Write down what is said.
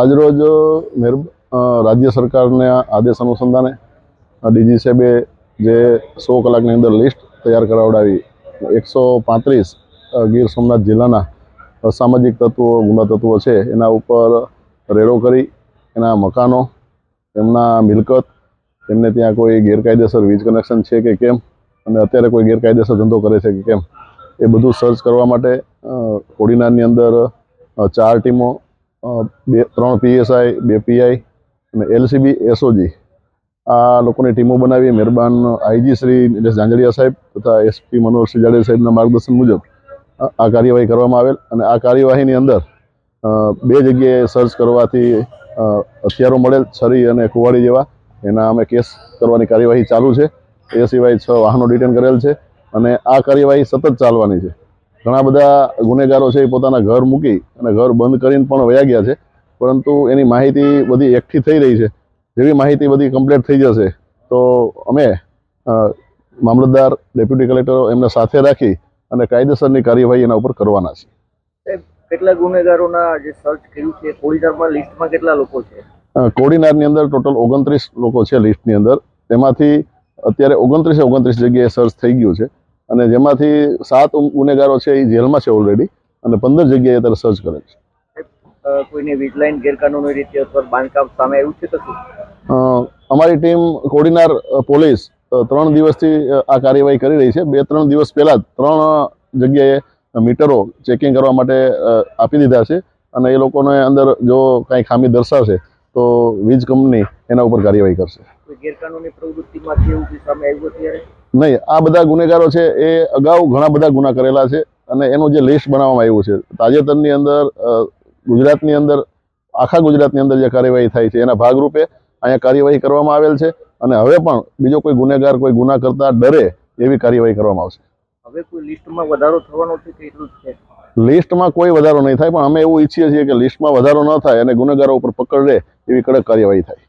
આજરોજ રાજ્ય સરકારના આદેશ અનુસંધાને ડીજી સાહેબે જે સો કલાકની અંદર લિસ્ટ તૈયાર કરાવડાવી, એકસો પાંત્રીસ ગીર સોમનાથ જિલ્લાના અસામાજિક તત્વો ગુના તત્વો છે, એના ઉપર રેડો કરી, એના મકાનો, એમના મિલકત, એમને ત્યાં કોઈ ગેરકાયદેસર વીજ કનેક્શન છે કે કેમ, અને અત્યારે કોઈ ગેરકાયદેસર ધંધો કરે છે કે કેમ, એ બધું સર્ચ કરવા માટે કોડીનારની અંદર ચાર ટીમો બે, ત્રણ પીએસઆઈ, બે પીઆઈ અને એલસીબી, એસઓજી. આ લોકોની ટીમો બનાવી મહેરબાન આઈજી શ્રી નિલેશ ઝાંઝડિયા સાહેબ તથા એસપી મનોહરસિંહ જાડેજા સાહેબના માર્ગદર્શન મુજબ આ કાર્યવાહી કરવામાં આવેલ અને આ કાર્યવાહીની અંદર બે જગ્યાએ સર્ચ કરવાથી હથિયારો મળેલ છરી અને કુવાડી જેવા, એના અમે કેસ કરવાની કાર્યવાહી ચાલુ છે. એ સિવાય છ વાહનો ડિટેન કરેલ છે અને આ કાર્યવાહી સતત ચાલવાની છે. ઘણા બધા ગુનેગારો છે એ પોતાના ઘર મૂકી અને ઘર બંધ કરીને પણ વયા ગયા છે. પરંતુ એની માહિતી બધી એકઠી થઈ રહી છે. જેવી માહિતી બધી કમ્પ્લીટ થઈ જશે તો અમે મામલતદાર ડેપ્યુટી કલેક્ટરો એમને સાથે રાખી અને કાયદેસરની કાર્યવાહી એના ઉપર કરવાના છે. કેટલા ગુનેગારોના જે સર્ચ કર્યું છે કોડીનારમાં લિસ્ટમાં કેટલા લોકો છે? કોડીનારની અંદર ટોટલ ઓગણત્રીસ લોકો છે લિસ્ટની અંદર. તેમાંથી અત્યારે ઓગણત્રીસે ઓગણત્રીસ જગ્યાએ સર્ચ થઈ ગયું છે. અને જેમાંથી સાત ગુનેગારો છે એ જેલમાં છે ઓલરેડી અને પંદર જગ્યાએ અત્યારે સર્ચ કરે છે. કોઈને વીજલાઈન ગેરકાનૂની રીતે અથવા બાંધકામ સામે આવ્યું છે તો શું? અમારી ટીમ કોડીનાર પોલીસ ત્રણ દિવસથી આ કાર્યવાહી કરી રહી છે. બે ત્રણ દિવસ પહેલાં જ ત્રણ જગ્યાએ મીટરો ચેકિંગ કરવા માટે આપી દીધા છે અને એ લોકોને અંદર જો કાંઈ ખામી દર્શાવશે તો વીજ કંપની એના ઉપર કાર્યવાહી કરશે. ગેરકાનૂની પ્રવૃત્તિમાંથી એવું સામે આવ્યું ત્યારે નહીં આ બધા ગુનેગારો છે એ અગાઉ ઘણા બધા ગુના કરેલા છે અને એનું જે લિસ્ટ બનાવવામાં આવ્યું છે. તાજેતરની અંદર ગુજરાતની અંદર આખા ગુજરાતની અંદર જે કાર્યવાહી થાય છે એના ભાગરૂપે અહીંયા કાર્યવાહી કરવામાં આવેલ છે અને હવે પણ બીજો કોઈ ગુનેગાર કોઈ ગુના કરતા ડરે એવી કાર્યવાહી કરવામાં આવશે. હવે કોઈ લિસ્ટમાં વધારો થવાનો છે કે એટલું જ છે? લિસ્ટમાં કોઈ વધારો નહીં થાય પણ અમે એવું ઈચ્છીએ છીએ કે લિસ્ટમાં વધારો ન થાય અને ગુનેગારો ઉપર પકડ રહે એવી કડક કાર્યવાહી થાય.